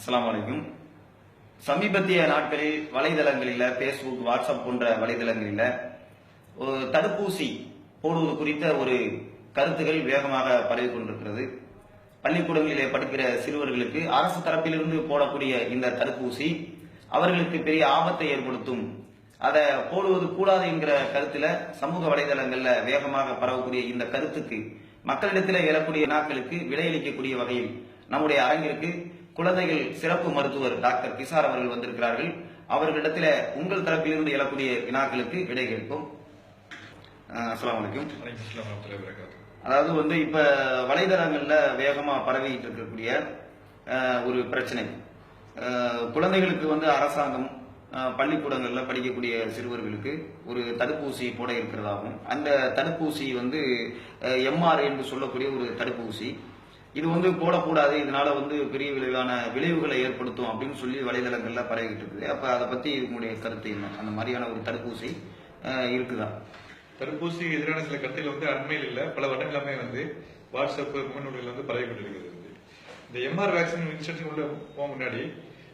அஸ்லாம் வலைக்கும் சமீபத்திய நாட்களில் வலைதளங்களில் ஃபேஸ்புக் வாட்ஸ்அப் போன்ற வலைதளங்களில் ஒரு தடுப்பூசி போடுவது குறித்த ஒரு கருத்துகள் வேகமாக பரவி கொண்டிருக்கிறது. பள்ளிக்கூடங்களிலே படிக்கிற சிறுவர்களுக்கு அரசு தரப்பிலிருந்து போடக்கூடிய இந்த தடுப்பூசி அவர்களுக்கு பெரிய ஆபத்தை ஏற்படுத்தும். அதை போடுவது கூடாது என்கிற கருத்துல சமூக வலைதளங்கள்ல வேகமாக பரவக்கூடிய இந்த கருத்துக்கு மக்களிடத்தில் எழக்கூடிய நாட்களுக்கு விடையளிக்கக்கூடிய வகையில் நம்முடைய அரங்கிற்கு குழந்தைகள் சிறப்பு மருத்துவர் டாக்டர் கிசார் அவர்கள் வந்திருக்கிறார்கள். அவர்களிடத்துல உங்கள் தரப்பிலிருந்து எழக்கூடிய வினாக்களுக்கு விடை கேட்போம். அஸ்லாம் அஸ்ஸலாமு அதாவது வந்து இப்ப வலைதளங்கள்ல வேகமா பரவிட்டு இருக்கக்கூடிய ஒரு பிரச்சனை. குழந்தைகளுக்கு வந்து அரசாங்கம் பள்ளிக்கூடங்களில் பள்ளிக்கூடங்கள்ல படிக்கக்கூடிய சிறுவர்களுக்கு ஒரு தடுப்பூசி போட இருக்கிறதாகவும் அந்த தடுப்பூசி வந்து எம்ஆர் என்று சொல்லக்கூடிய ஒரு தடுப்பூசி இது வந்து போடக்கூடாது இதனால வந்து பெரிய விளைவான விளைவுகளை ஏற்படுத்தும் அப்படின்னு சொல்லி வலைதளங்கள்ல பரவிக்கிட்டு இருக்குது. அப்ப அதை பத்தி உங்களுடைய கருத்து என்ன? அந்த மாதிரியான ஒரு தடுப்பூசி அஹ், இருக்குதா? தடுப்பூசி எதிரான சில கருத்துகள் வந்து அண்மையில் இல்லை பல வருடங்களாமே வந்து வாட்ஸ்அப் முன்னோடிகள் வந்து பரவி இருக்கிறது. இந்த எம்ஆர் வேக்சின் இன்சிடென்ட் உள்ள போக முன்னாடி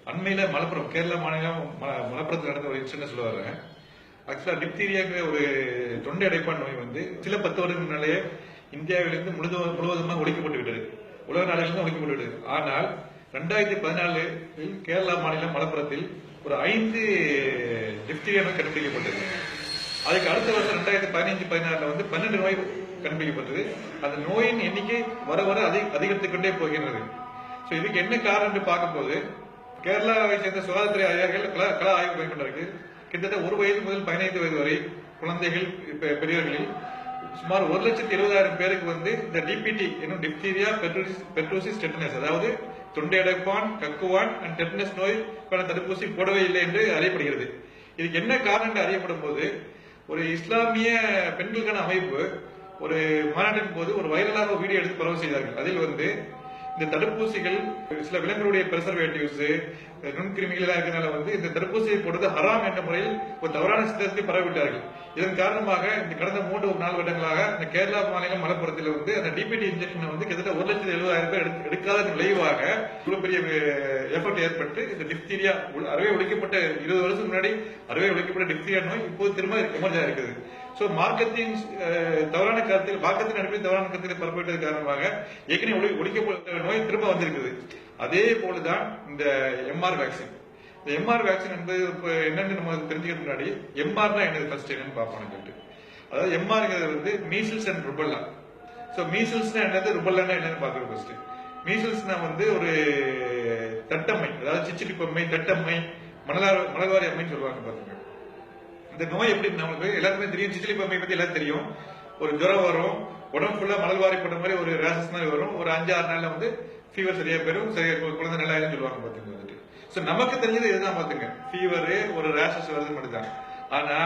அண்மையில மலப்புரம் கேரளா மாநிலம் மலப்புரத்தில் நடந்த ஒரு இன்சிடென்ட் சொல்ல ஆக்சுவலாக ஆக்சுவலா டிப்தீரியாங்கிற ஒரு தொண்டை அடைப்பான் நோய் வந்து சில பத்து வருடங்களுக்கு முன்னாலேயே இந்தியாவிலிருந்து முழுது முழுவதுமாக ஒழிக்கப்பட்டு விட்டது உலக நாடுகளிலிருந்து ஒழிக்கப்பட்டு விட்டது ஆனால் ரெண்டாயிரத்தி பதினாலு கேரளா மாநிலம் மலப்புரத்தில் ஒரு ஐந்து டிப்தீரியா கண்டுபிடிக்கப்பட்டது. அதுக்கு அடுத்த வருஷம் ரெண்டாயிரத்தி பதினஞ்சு பதினாறுல வந்து பன்னெண்டு நோய் கண்டுபிடிக்கப்பட்டது. அந்த நோயின் எண்ணிக்கை வர வர அதிக அதிகரித்துக்கொண்டே போகின்றது. ஸோ இதுக்கு என்ன காரணம் என்று பார்க்கும்போது கேரளாவை சேர்ந்த சுகாதாரத்துறை அதிகாரிகள் கல கலா ஆய்வு மேற்கொண்டிருக்கு. கிட்டத்தட்ட ஒரு வயது முதல் பதினைந்து வயது வரை குழந்தைகள் பெரியவர்களில் சுமார் ஒரு லட்சத்தி இருபதாயிரம் பேருக்கு வந்து இந்த டிபிடி என்னும் டிப்தீரியா பெட்ரோசிஸ் டெட்டனஸ் அதாவது தொண்டை அடைப்பான் கக்குவான் அண்ட் டெட்டனஸ் நோய்க்கான தடுப்பூசி போடவே இல்லை என்று அறியப்படுகிறது. இதுக்கு என்ன காரணம் என்று அறியப்படும் போது ஒரு இஸ்லாமிய பெண்களுக்கான அமைப்பு ஒரு மாநாட்டின் போது ஒரு வைரலாக வீடியோ எடுத்து பரவ செய்தார்கள். அதில் வந்து இந்த தடுப்பூசிகள் சில விலங்குகளுடைய பிரசர்வேட்டிவ்ஸ் நுண்கிருமிகள் எல்லாம் இருக்கிறனால வந்து இந்த தடுப்பூசியை போடுறது ஹராம் என்ற முறையில் ஒரு தவறான சித்தத்தை பரவிவிட்டார்கள். இதன் காரணமாக இந்த கடந்த மூன்று நாலு வருடங்களாக இந்த கேரளா மாநிலம் மலப்புரத்தில் வந்து அந்த டிபிடி இன்ஜெக்ஷன் வந்து கிட்டத்தட்ட ஒரு லட்சத்தி எழுபதாயிரம் பேர் எடுக்காத விளைவாக இவ்வளவு பெரிய எஃபர்ட் ஏற்பட்டு இந்த டிப்தீரியா அறுவை ஒழிக்கப்பட்ட இருபது வருஷத்துக்கு முன்னாடி அறுவை ஒழிக்கப்பட்ட டிப்தீரியா நோய் இப்போது திரும்ப எமர்ஜா இருக்குது ஸோ மார்க்கத்தின் தவறான கருத்தில் மார்க்கத்தின் அடிப்படையில் தவறான கருத்தில் பரப்பிட்டது காரணமாக ஏற்கனவே ஒழிக்கப்பட்ட நோய் திரும்ப வந்திருக்குது. அதே போலதான் இந்த எம்ஆர் வேக்சின் எம்ஆர் வேக்சின் என்பது இப்போ என்னன்னு நம்ம தெரிஞ்சுக்க முன்னாடி எம்ஆர்னா என்னது ஃபர்ஸ்ட் என்னன்னு பார்ப்போம் சொல்லிட்டு. அதாவது எம்ஆர்ங்கிறது வந்து மீசில்ஸ் அண்ட் ருபல்லா ஸோ மீசில்ஸ்னா என்னது ருபல்லானா என்னன்னு பார்க்குறோம் ஃபர்ஸ்ட் மீசில்ஸ்னா வந்து ஒரு தட்டம்மை அதாவது சிச்சிடி பொம்மை தட்டம்மை மணலார் மணல்வாரி அம்மைன்னு சொல்லுவாங்க பார்த்துங்க இந்த நோய் எப்படி நமக்கு எல்லாருக்குமே தெரியும். சிச்சிலி பொம்மை பத்தி எல்லாம் தெரியும். ஒரு ஜுரம் வரும் உடம்பு ஃபுல்லா மணல் வாரி போட்ட மாதிரி ஒரு ரேசஸ் மாதிரி வரும். ஒரு அஞ்சு ஆறு நாள்ல வந்து ஃபீவர் சரியா போயிடும் சரியா குழந்தை நல்லா சொல்லுவாங்க பார்த்துங்க வந்துட்டு. ஸோ நமக்கு தெரிஞ்சது இதுதான் பாத்துங்க ஃபீவரு ஒரு ரேஷஸ் வருது மட்டும்தான். ஆனா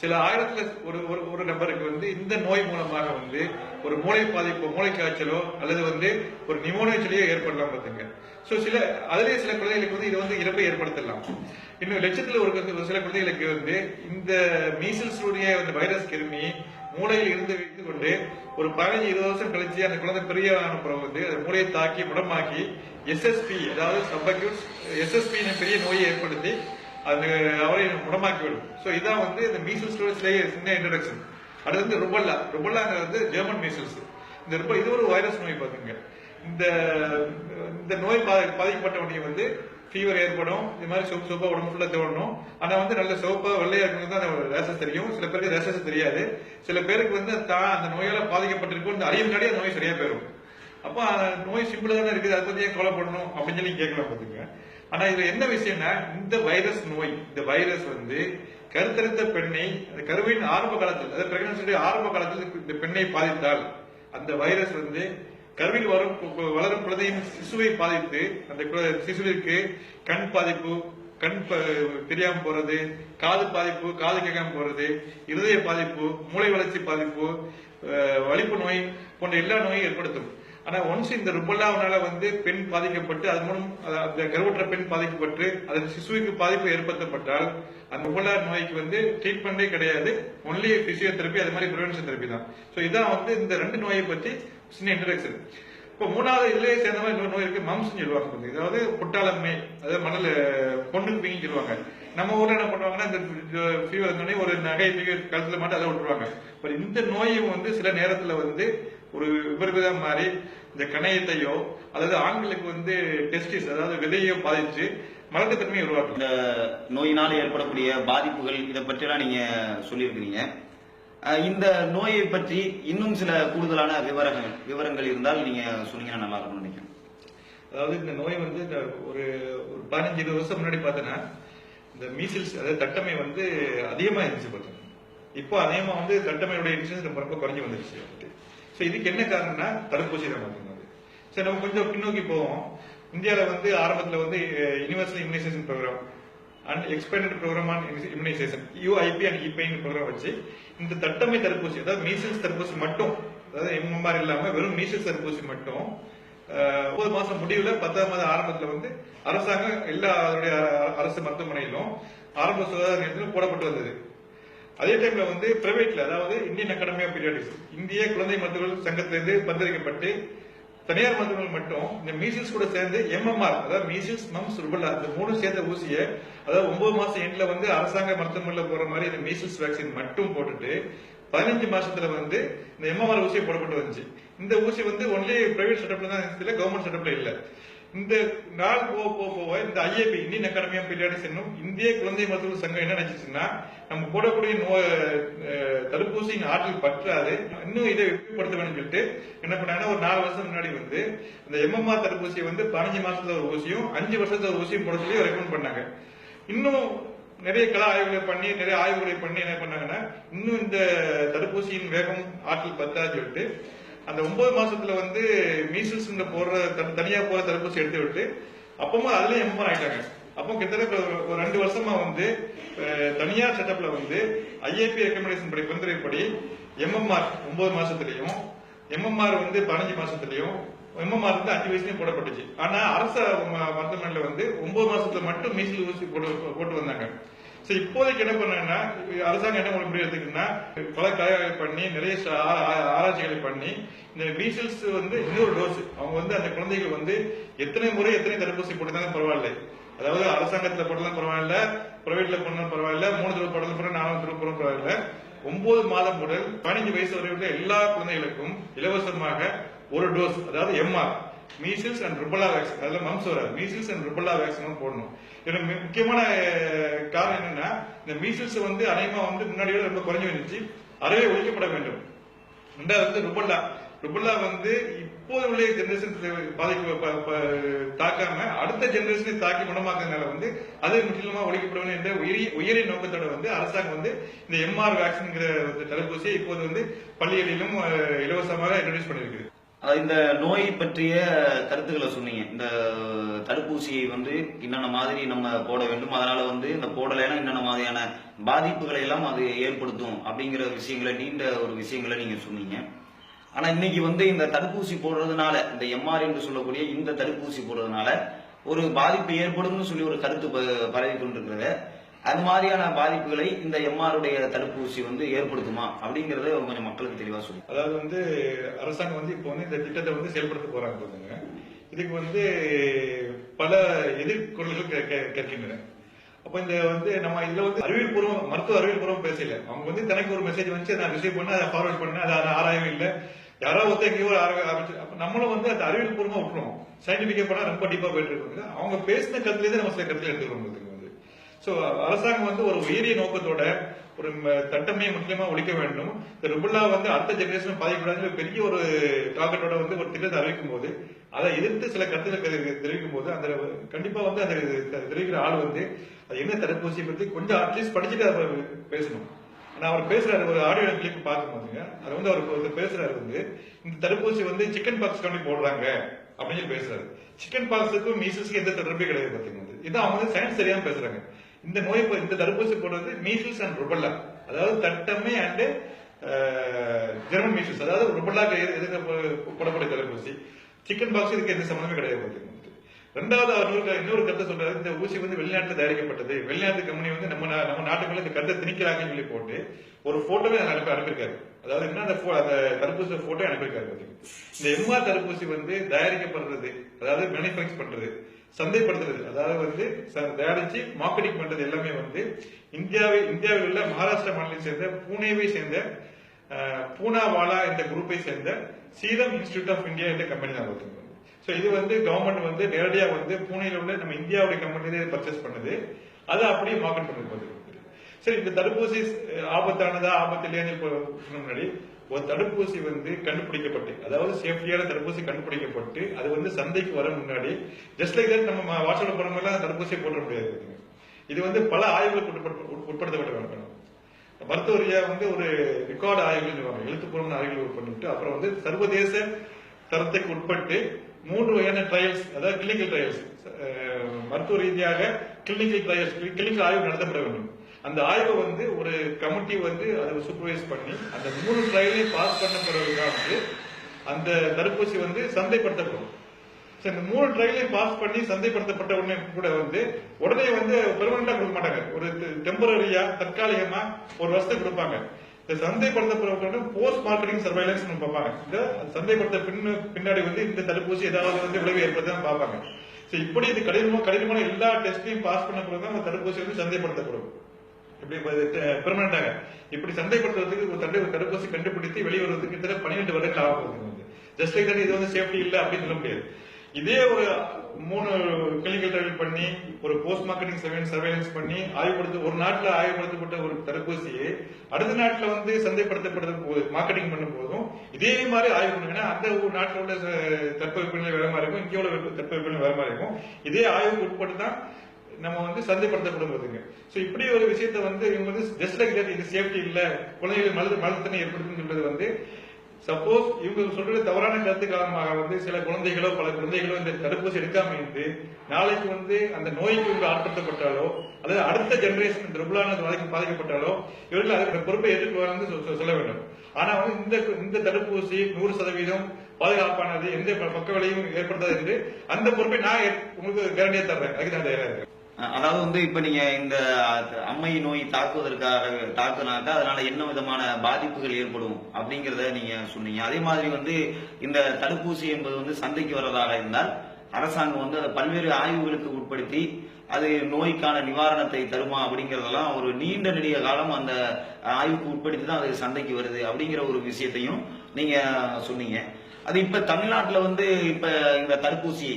சில ஆயிரத்துல ஒரு ஒரு ஒரு நபருக்கு வந்து இந்த நோய் மூலமாக வந்து ஒரு மூளை பாதிப்பு மூளை காய்ச்சலோ அல்லது வந்து ஒரு நிமோனியச்சலையோ ஏற்படலாம் பார்த்துங்க. சோ சில அதுலயே சில குழந்தைகளுக்கு வந்து இது வந்து இறப்பை ஏற்படுத்தலாம். இன்னும் லட்சத்துல ஒரு சில குழந்தைகளுக்கு வந்து இந்த மீசல்ஸ் உடைய அந்த வைரஸ் கிருமி மூளையில் இருந்து வைத்துக் கொண்டு ஒரு பதினஞ்சு இருபது வருஷம் கழிச்சு அந்த குழந்தை பெரிய அப்புறம் வந்து அந்த மூளையை தாக்கி முடமாக்கி எஸ்எஸ்பி அதாவது சப்பக்யூட் எஸ்எஸ்பி பெரிய நோயை ஏற்படுத்தி அது அவரை முடமாக்கி விடும் ஸோ இதான் வந்து இந்த மீசல்ஸ் ஸ்டோரேஜ்லயே சின்ன இன்ட்ரடக்ஷன் அடுத்து வந்து ருபல்லா ருபல்லாங்கிறது வந்து ஜெர்மன் மீசல்ஸ் இந்த ருபல் இது ஒரு வைரஸ் நோய் பார்த்துங்க இந்த இந்த நோய் பா- வந்து ஃபீவர் ஏற்படும் இது மாதிரி சோப்பு சோப்பா உடம்பு ஃபுல்லா தோணும் ஆனா வந்து நல்ல சோப்பா வெள்ளையா இருக்கணும் தான் அந்த ரேசஸ் தெரியும். சில பேருக்கு ரேசஸ் தெரியாது. சில பேருக்கு வந்து தான் அந்த நோயால பாதிக்கப்பட்டிருக்கும். இந்த அறிய முன்னாடி அந்த நோய் சரியா போயிடும் அப்போ அந்த நோய் சிம்பிளா தானே இருக்குது. அதை பத்தி ஏன் கவலைப்படணும் அப்படின்னு சொல்லி கேட்கலாம் பாத்துங்க ஆனா இதுல என்ன விஷயம்னா இந்த வைரஸ் நோய் இந்த வைரஸ் வந்து கருத்தரித்த பெண்ணை அந்த கருவின் ஆரம்ப காலத்தில் அதாவது பிரெக்னன்சியுடைய ஆரம்ப காலத்தில் இந்த பெண்ணை பாதித்தால் அந்த வைரஸ் வந்து கருவில் வரும் வளரும் குழந்தையின் சிசுவை பாதித்து அந்த சிசுவிற்கு கண் பாதிப்பு கண் தெரியாம போறது காது பாதிப்பு காது கேட்காம போறது இருதய பாதிப்பு மூளை வளர்ச்சி பாதிப்பு அஹ், வலிப்பு நோய் போன்ற எல்லா நோயும் ஏற்படுத்தும். ஆனா ஒன்ஸ் இந்த ருபல்லாவனால வந்து பெண் பாதிக்கப்பட்டு அது மூலம் அந்த கருவற்ற பெண் பாதிக்கப்பட்டு அதன் சிசுவுக்கு பாதிப்பு ஏற்படுத்தப்பட்டால் அந்த ருபல்லா நோய்க்கு வந்து ட்ரீட்மெண்டே கிடையாது. ஒன்லி பிசியோதெரப்பி அது மாதிரி ப்ரிவென்ஷன் தெரப்பி தான். ஸோ இதான் வந்து இந்த ரெண்டு நோயை பத்தி சின்ன இன்ட்ரடக்ஷன் இப்போ மூணாவது இதுலேயே சேர்ந்த மாதிரி இன்னொரு நோய் இருக்கு மம்ஸ்னு சொல்லுவாங்க அதாவது புட்டாளம்மை அதாவது மணல் பொண்ணுக்கு பிங்கி சொல்லுவாங்க. நம்ம ஊர்ல என்ன பண்ணுவாங்கன்னா இந்த ஃபீவர் இருந்தோடனே ஒரு நகை ஃபீவர் கழுத்துல மட்டும் அதை விட்டுருவாங்க. பட் இந்த நோயும் வந்து சில நேரத்துல வந்து ஒரு விபரீதம் மாறி இந்த கணையத்தையோ அல்லது ஆண்களுக்கு வந்து டெஸ்டிஸ் அதாவது விதையோ பாதிச்சு மலட்டுத்தன்மையை உருவாக்கும். இந்த நோயினால் ஏற்படக்கூடிய பாதிப்புகள் இதை பற்றியெல்லாம் நீங்க சொல்லியிருக்கிறீங்க. இந்த நோயை பற்றி இன்னும் சில கூடுதலான விவரங்கள் விவரங்கள் இருந்தால் நீங்க சொன்னீங்கன்னா நல்லா இருக்கும்னு நினைக்கிறேன். அதாவது இந்த நோய் வந்து இந்த ஒரு ஒரு பதினஞ்சு இருபது வருஷம் முன்னாடி பார்த்தோன்னா இந்த மீசில்ஸ் அதாவது தட்டமை வந்து அதிகமா இருந்துச்சு பார்த்தோம் இப்போ அதிகமா வந்து தட்டமையோட இன்சிடன்ஸ் ரொம்ப குறைஞ்சு வந்துருச்சு. இதுக்கு என்ன காரணம்னா தடுப்பூசி தான் பார்த்தீங்கன்னா சரி நம்ம கொஞ்சம் பின்னோக்கி போவோம். இந்தியாவில் வந்து ஆரம்பத்தில் வந்து universal immunization programme and expanded programme on immunization UIP and இபைன் programme வச்சு இந்த தட்டமை தடுப்பூசி அதாவது மீசல்ஸ் தடுப்பூசி மட்டும் அதாவது எம்எம்ஆர் இல்லாமல் வெறும் மீசல்ஸ் தடுப்பூசி மட்டும் அஹ், ஒன்பது மாசம் பத்தாம் மாதம் ஆரம்பத்தில் வந்து அரசாங்கம் எல்லா அதனுடைய அரசு மருத்துவமனையிலும் ஆரம்ப சுகாதார நிலையத்திலும் போடப்பட்டு வந்தது. அதே டைம்ல வந்து பிரைவேட்ல அதாவது இந்தியன் அகாடமி ஆஃப் பீரியாடிக்ஸ் இந்திய குழந்தை மருத்துவர்கள் சங்கத்திலிருந்து பரிந்துரைக்கப்பட்டு தனியார் மருத்துவர்கள் மட்டும் இந்த மீசில்ஸ் கூட சேர்ந்து எம்எம்ஆர் அதாவது மீசில்ஸ் மம்ஸ் ருபல்லா இந்த மூணு சேர்ந்த ஊசியை அதாவது ஒன்பது மாசம் எண்ட்ல வந்து அரசாங்க மருத்துவமனையில் போற மாதிரி இந்த மீசில்ஸ் வேக்சின் மட்டும் போட்டுட்டு பதினஞ்சு மாசத்துல வந்து இந்த எம்எம்ஆர் ஊசியை போடப்பட்டு வந்துச்சு. இந்த ஊசி வந்து ஒன்லி பிரைவேட் செட்டப்ல தான் இருந்துச்சு கவர்மெண்ட் செட்டப்ல இல்லை. இந்த நாள் போக போக போக இந்த IAP Indian Academy of Pediatrics என்னும் இந்திய குழந்தை மருத்துவ சங்கம் என்ன நினைச்சிச்சுன்னா நம்ம போடக்கூடிய நோய் தடுப்பூசியின் ஆற்றல் பற்றாது. இன்னும் இதை வெற்றிப்படுத்த வேணும்னு சொல்லிட்டு என்ன பண்ணாங்கன்னா ஒரு நாலு வருஷம் முன்னாடி வந்து இந்த எம்எம்ஆர் தடுப்பூசியை வந்து பதினஞ்சு மாசத்துல ஒரு ஊசியும் அஞ்சு வருஷத்துல ஒரு ஊசியும் போட சொல்லி ரெக்கமெண்ட் பண்ணாங்க. இன்னும் நிறைய கல ஆய்வுகளை பண்ணி நிறைய ஆய்வுகளை பண்ணி என்ன பண்ணாங்கன்னா இன்னும் இந்த தடுப்பூசியின் வேகம் ஆற்றல் பத்தாது சொல்லிட்டு அந்த ஒன்பது மாசத்துல வந்து மீசல்ஸ் போடுற த- தனியா போற தடுப்பூசி எடுத்து விட்டு அப்பவும் அதுலயும் எம்எம்ஆர் ஆயிட்டாங்க. அப்போ கிட்டத்தட்ட ஒரு- ரெண்டு வருஷமா வந்து தனியார் செட்டப்ல வந்து ஐஏபி ரெக்கமெண்டேஷன் படி பரிந்துரைப்படி எம்எம்ஆர் ஒன்பது மாசத்துலயும் எம்எம்ஆர் வந்து பதினஞ்சு மாசத்துலயும் எம்எம்ஆர் வந்து அஞ்சு வயசுலயும் போடப்பட்டுச்சு. ஆனா அரசு ம- மருத்துவமனையில வந்து ஒன்பது மாசத்துல மட்டும் மீசில் ஊசி போட்டு போட்டு வந்தாங்க. சோ இப்போதைக்கு என்ன பண்ணாங்கன்னா அரசாங்கம் என்ன ஒரு முடிவு எடுத்துக்குன்னா பல கலைகளை பண்ணி நிறைய ஆ- ஆராய்ச்சிகளை பண்ணி இந்த மீசில்ஸ் வந்து இன்னொரு டோஸ் அவங்க வந்து அந்த குழந்தைகள் வந்து எத்தனை முறை எத்தனை தடுப்பூசி போட்டுதாலும் பரவாயில்ல. அதாவது அரசாங்கத்துல போட்டாலும் பரவாயில்ல பிரைவேட்ல போனாலும் பரவாயில்ல மூணு தடவை போட்டாலும் பரவாயில்ல நாலாவது தடவை போனாலும் பரவாயில்ல. ஒன்பது மாதம் முதல் பதினஞ்சு வயசு வரை உள்ள எல்லா குழந்தைகளுக்கும் இலவசமாக ஒரு டோஸ் அதாவது MR measles and rubella vaccine அதில் மம்ஸ் வராது மீசில்ஸ் அண்ட் ருபலா வேக்சினும் போடணும். ஏன்னா முக்கியமான காரணம் என்னன்னா இந்த மீசில்ஸ் வந்து அநேகமா வந்து முன்னாடி விட ரொம்ப குறைஞ்சி வந்துச்சு அறவே ஒழிக்கப்பட வேண்டும். ரெண்டாவது வந்து ருபல்லா ருபல்லா வந்து இப்போது உள்ள ஜெனரேஷன் பாதிக்க ப- ப- தாக்காம அடுத்த ஜெனரேஷனை தாக்கி குணமாக்குறதுனால வந்து அது முற்றிலுமா ஒழிக்கப்பட வேண்டும் என்ற உயரிய உயரிய நோக்கத்தோட வந்து அரசாங்கம் வந்து இந்த எம்ஆர் வேக்சின்ங்கிற ஒரு தடுப்பூசியை இப்போது வந்து பள்ளிகளிலும் இலவசமாக இன்ட்ரடியூஸ் பண்ணியிருக்குது. இந்த நோய் பற்றிய கருத்துக்களை சொன்னீங்க. இந்த தடுப்பூசியை வந்து என்னென்ன மாதிரி நம்ம போட வேண்டும் அதனால வந்து இந்த போடலைன்னா என்னென்ன மாதிரியான பாதிப்புகளை எல்லாம் அது ஏற்படுத்தும் அப்படிங்கிற விஷயங்களை நீண்ட ஒரு விஷயங்களை நீங்க சொன்னீங்க. ஆனா இன்னைக்கு வந்து இந்த தடுப்பூசி போடுறதுனால இந்த எம்ஆர் என்று சொல்லக்கூடிய இந்த தடுப்பூசி போடுறதுனால ஒரு பாதிப்பு ஏற்படும்னு சொல்லி ஒரு கருத்து ப- பரவி கொண்டிருக்கிறது. அது மாதிரியான பாதிப்புகளை இந்த எம்ஆருடைய தடுப்பூசி வந்து ஏற்படுத்துமா அப்படிங்கறத கொஞ்சம் மக்களுக்கு தெளிவா சொல்லி அதாவது வந்து அரசாங்கம் வந்து இப்போ வந்து இந்த திட்டத்தை வந்து செயல்படுத்த போறாங்க பாருங்க. இதுக்கு வந்து பல எதிர்கொள்கள் கேட்கின்றன. அப்ப இந்த வந்து நம்ம இதுல வந்து அறிவியல் பூர்வம் மருத்துவ அறிவியல் பூர்வம் பேசல. அவங்க வந்து தனக்கு ஒரு மெசேஜ் வந்து நான் ரிசீவ் பண்ண அதை ஃபார்வர்ட் பண்ண அதை ஆராயவே இல்லை. யாராவது ஒருத்தர் எங்கேயோ ஒரு ஆரம்பிச்சு அப்ப நம்மளும் வந்து அந்த அறிவியல் பூர்வமா விட்டுருவோம் சயின்டிபிக்கா ரொம்ப டீப்பா போயிட்டு இருக்காங்க அவங்க பேசின கருத்துலேயே நம்ம சில கருத்துல எடுத்துக்கிறோம் ஸோ சோ அரசாங்கம் வந்து ஒரு உயரிய நோக்கத்தோட ஒரு ம- தட்டமையை முக்கியமா ஒழிக்க வேண்டும். இந்த ருபுல்லா வந்து அடுத்த ஜெனரேஷன் பாதிக்கக்கூடாது பெரிய ஒரு டார்கெட்டோட வந்து ஒரு திட்டத்தை அறிவிக்கும் போது அதை எதிர்த்து சில கருத்துக்கள் தெரிவிக்கும் போது அந்த கண்டிப்பா வந்து அந்த தெரிவிக்கிற ஆள் வந்து அது என்ன தடுப்பூசியை பத்தி கொஞ்சம் அட்லீஸ்ட் படிச்சுட்டு அவர் பேசணும். ஆனா அவர் பேசுறாரு ஒரு ஆடியோ கிளிப் பார்க்கும் போதுங்க அது வந்து அவர் வந்து பேசுறாரு வந்து இந்த தடுப்பூசி வந்து சிக்கன் பாக்ஸ் கம்மி போடுறாங்க அப்படின்னு சொல்லி பேசுறாரு. சிக்கன் பாக்ஸுக்கும் மீசஸுக்கும் எந்த தொடர்பே கிடையாது பாத்தீங்க இது அவங்க வந்து சயின்ஸ் தெரியாம பேசுறாங்க. இந்த நோய் இந்த தடுப்பூசி போடுறது மீசில்ஸ் அண்ட் ருபல்லா அதாவது தட்டம்மை அண்டு ஜெர்மன் மீசில்ஸ் அதாவது ருபல்லாக்கு போடக்கூடிய தடுப்பூசி? சிக்கன் பாக்ஸ் இதுக்கு எந்த சம்மந்தமே கிடையாது ரெண்டாவது அவர் நூறு இன்னொரு கருத்தை சொல்றாரு இந்த ஊசி வந்து வெளிநாட்டில் தயாரிக்கப்பட்டது. வெளிநாட்டு கம்பெனி வந்து நம்ம நம்ம நாட்டுக்குள்ள இந்த கருத்தை திணிக்கிறாங்கன்னு சொல்லி போட்டு ஒரு போட்டோவே அனுப்பி அனுப்பியிருக்காரு. அதாவது என்ன அந்த அந்த தடுப்பூசி போட்டோ அனுப்பியிருக்காரு பாத்தீங்க இந்த எம்ஆர் தடுப்பூசி வந்து தயாரிக்கப்படுறது அதாவது மேனுஃபேக்சர் பண்றது. சந்தைப்படுத்துறது. அதாவது வந்து ச- தயாரிச்சு மார்க்கெட்டிங் பண்றது எல்லாமே வந்து இந்தியாவை இந்தியாவில் உள்ள மகாராஷ்டிரா மாநிலத்தை சேர்ந்த பூனேவை சேர்ந்த பூனாவாலா என்ற குரூப்பை சேர்ந்த சீரம் இன்ஸ்டியூட் ஆஃப் இந்தியா என்ற கம்பெனி தான் பார்த்துங்க ஸோ இது வந்து கவர்மெண்ட் வந்து நேரடியாக வந்து பூனேல உள்ள நம்ம இந்தியாவுடைய கம்பெனி பர்ச்சேஸ் பண்ணுது. அதை அப்படியே மார்க்கெட் பண்ணி சரி இந்த தடுப்பூசி ஆபத்தானதா ஆபத்து இல்லையான்னு முன்னாடி ஒரு தடுப்பூசி வந்து கண்டுபிடிக்கப்பட்டு அதாவது சேஃப்டியான தடுப்பூசி கண்டுபிடிக்கப்பட்டு அது வந்து சந்தைக்கு வர முன்னாடி ஜஸ்ட் லைக் தட் நம்ம வாட்ஸ்அப்ல போற மாதிரிலாம் தடுப்பூசியை போட முடியாது. இது வந்து பல ஆய்வுகளுக்கு உட்- உட்படுத்தப்பட்ட வேண்டும் மருத்துவ ரீதியாக வந்து ஒரு ரெக்கார்டு ஆய்வுகள் சொல்லுவாங்க எழுத்துப்பூர்வமான ஆய்வுகள் பண்ணிட்டு அப்புறம் வந்து சர்வதேச தரத்துக்கு உட்பட்டு மூன்று வகையான ட்ரையல்ஸ் அதாவது கிளினிக்கல் ட்ரையல்ஸ் மருத்துவ ரீதியாக கிளினிக்கல் ட்ரையல்ஸ் கிளினிக்கல் ஆய்வு நடத்தப்பட வேண்டும். அந்த ஆய்வை வந்து ஒரு கமிட்டி வந்து அதை சூப்பர்வைஸ் பண்ணி அந்த மூணு ட்ரையலையும் பாஸ் பண்ண பிறகுதான் வந்து அந்த தடுப்பூசி வந்து சந்தைப்படுத்தப்படும். So, இந்த மூணு ட்ரையலையும் பாஸ் பண்ணி சந்தைப்படுத்தப்பட்ட உடனே கூட வந்து உடனே வந்து பெர்மனண்டா கொடுக்க மாட்டாங்க. ஒரு டெம்பரரியா தற்காலிகமா ஒரு வருஷத்துக்கு கொடுப்பாங்க. இந்த சந்தைப்படுத்தப்படுறவங்க போஸ்ட் மார்க்கெட்டிங் சர்வைலன்ஸ் பார்ப்பாங்க. இந்த சந்தைப்படுத்த பின்ன பின்னாடி வந்து இந்த தடுப்பூசி ஏதாவது வந்து விளைவு ஏற்படுதான் பார்ப்பாங்க. ஸோ இப்படி இது கடினமாக கடினமான எல்லா டெஸ்டையும் பாஸ் பண்ண பிறகு தான் அந்த தடுப்பூசி வந்து சந்தைப்படுத்தப்படும். இப்படி பெர்மனண்டாக இப்படி சந்தைப்படுத்துறதுக்கு ஒரு தடை தடுப்பூசி கண்டுபிடித்து வெளிவருவதற்கு கிட்டத்தட்ட பன்னிரெண்டு வருடங்கள் ஆக போகுது ஜஸ்ட் லைக் இது வந்து சேஃப்டி இல்லை அப்படின்னு சொல்ல முடியாது. இதே ஒரு மூணு கிளினிக்கல் ட்ரையல் பண்ணி ஒரு போஸ்ட் மார்க்கெட்டிங் சர்வேலன்ஸ் பண்ணி ஆய்வுபடுத்த ஒரு நாட்டில் ஆய்வுபடுத்தப்பட்ட ஒரு தடுப்பூசியை அடுத்த நாட்டில் வந்து சந்தைப்படுத்தப்படுற போது மார்க்கெட்டிங் பண்ணும் போதும் இதே மாதிரி ஆய்வு பண்ணுங்கன்னா அந்த ஒரு நாட்டில் உள்ள தட்பவெப்பநிலை வேற மாதிரி இருக்கும் இங்கே உள்ள தட்பவெப்பநிலை வேற மாதிரி இருக்கும். இதே ஆய்வுக்கு உட்பட்டு தான் நம்ம வந்து சந்தைப்படுத்தப்படுவதுங்க ஸோ இப்படி ஒரு விஷயத்த வந்து இவங்க வந்து ஜஸ்ட் லைக் தட் இது சேஃப்டி இல்லை. குழந்தைகள் மலர் மலத்தனை ஏற்படுத்துன்றது வந்து சப்போஸ் இவங்க சொல்றது தவறான கருத்து காரணமாக வந்து சில குழந்தைகளோ பல குழந்தைகளோ இந்த தடுப்பூசி எடுக்காம இருந்து நாளைக்கு வந்து அந்த நோய்க்கு இவங்க ஆட்படுத்தப்பட்டாலோ அல்லது அடுத்த ஜெனரேஷன் இந்த வரைக்கும் பாதிக்கப்பட்டாலோ இவர்கள் அதற்கு பொறுப்பை ஏற்றுக்கொள்வாங்க சொல்ல வேண்டும். ஆனா வந்து இந்த இந்த தடுப்பூசி நூறு சதவீதம் பாதுகாப்பானது எந்த பக்க விலையும் ஏற்படுத்தாது என்று அந்த பொறுப்பை நான் ஏற்- உங்களுக்கு கேரண்டியா தர்றேன். அதுக்கு நான் தயாரா இருக்கேன். அதாவது வந்து இப்ப நீங்க இந்த அம்மை நோய் தாக்குவதற்காக தாக்குனாக்கா அதனால என்ன விதமான பாதிப்புகள் ஏற்படும் அப்படிங்கறத நீங்க சொன்னீங்க. அதே மாதிரி வந்து இந்த தடுப்பூசி என்பது வந்து சந்தைக்கு வர்றதாக இருந்தால் அரசாங்கம் வந்து அதை பல்வேறு ஆய்வுகளுக்கு உட்படுத்தி அது நோய்க்கான நிவாரணத்தை தருமா அப்படிங்கறதெல்லாம் ஒரு நீண்ட நெடிய காலம் அந்த ஆய்வுக்கு உட்படுத்தி தான் அது சந்தைக்கு வருது அப்படிங்கிற ஒரு விஷயத்தையும் நீங்க சொன்னீங்க. அது இப்ப தமிழ்நாட்டுல வந்து இப்ப இந்த தடுப்பூசி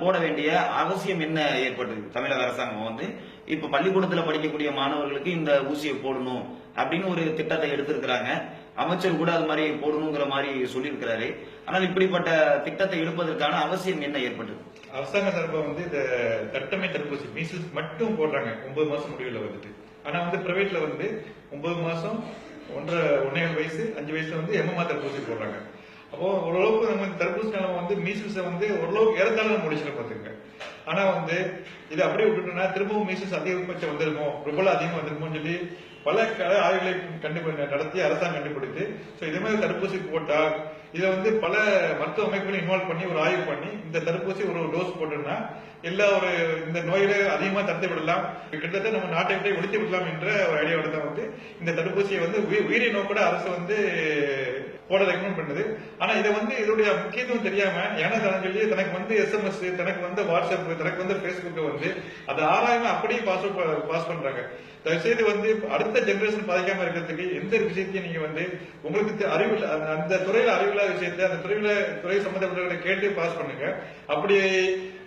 போட வேண்டிய அவசியம் என்ன ஏற்பட்டது தமிழக அரசாங்கம் வந்து இப்ப பள்ளிக்கூடத்துல படிக்கக்கூடிய மாணவர்களுக்கு இந்த ஊசியை போடணும் அப்படின்னு ஒரு திட்டத்தை எடுத்திருக்கிறாங்க. அமைச்சர் கூட அது மாதிரி போடணுங்கிற மாதிரி சொல்லியிருக்கிறாரு. ஆனால் இப்படிப்பட்ட திட்டத்தை எடுப்பதற்கான அவசியம் என்ன ஏற்பட்டது அரசாங்க சார்பா வந்து இந்த தட்டமை தடுப்பூசி மீசில்ஸ் மட்டும் போடுறாங்க. ஒன்பது மாசம் முடிவில் வந்துட்டு. ஆனா வந்து பிரைவேட்ல வந்து ஒன்பது மாசம் ஒன்றரை ஒன்னே வயசு அஞ்சு வயசுல வந்து எம்எம்ஆர் தடுப்பூசி போடுறாங்க. அப்போ ஓரளவுக்கு நம்ம தடுப்பூசி நிலம் வந்து மீசில்ஸை வந்து ஓரளவுக்கு ஏறத்தாழ நம்ம முடிச்சிட பார்த்துங்க ஆனா வந்து இது அப்படியே விட்டுட்டோம்னா திரும்பவும் மீசில்ஸ் அதிகபட்சம் வந்திருமோ? ருபலா அதிகமாக வந்திருக்கும்னு சொல்லி பல க- ஆய்வுகளை கண்டுபிடி நடத்தி அரசாங்கம் கண்டுபிடித்து ஸோ இதே மாதிரி தடுப்பூசி போட்டா இதை வந்து பல மருத்துவ அமைப்புகளும் இன்வால்வ் பண்ணி ஒரு ஆய்வு பண்ணி இந்த தடுப்பூசி ஒரு டோஸ் போட்டோம்னா எல்லா ஒரு இந்த நோயில அதிகமாக தடுத்து விடலாம். கிட்டத்தட்ட நம்ம நாட்டை விட்டு ஒழித்து விடலாம் என்ற ஒரு ஐடியாவோட தான் வந்து இந்த தடுப்பூசியை வந்து உயி- கூட அரசு வந்து போட ரெக்கமெண்ட் பண்ணுது. ஆனா இதை வந்து இதோடைய முக்கியத்துவம் தெரியாம என சொல்லி தனக்கு வந்து எஸ்எம்எஸ் தனக்கு வந்து வாட்ஸ்அப் தனக்கு வந்து பேஸ்புக் வந்து அதை ஆராயாம அப்படியே பாஸ் பாஸ் பண்றாங்க. தயவுசெய்து வந்து அடுத்த ஜென்ரேஷன் பாதிக்காம இருக்கிறதுக்கு எந்த விஷயத்தையும் நீங்க வந்து உங்களுக்கு தெ- அறிவு அந்த- அந்த துறையில அறிவில்லாத விஷயத்தை அந்த துறையில துறை சம்பந்தப்பட்டவர்களை கேட்டு பாஸ் பண்ணுங்க. அப்படி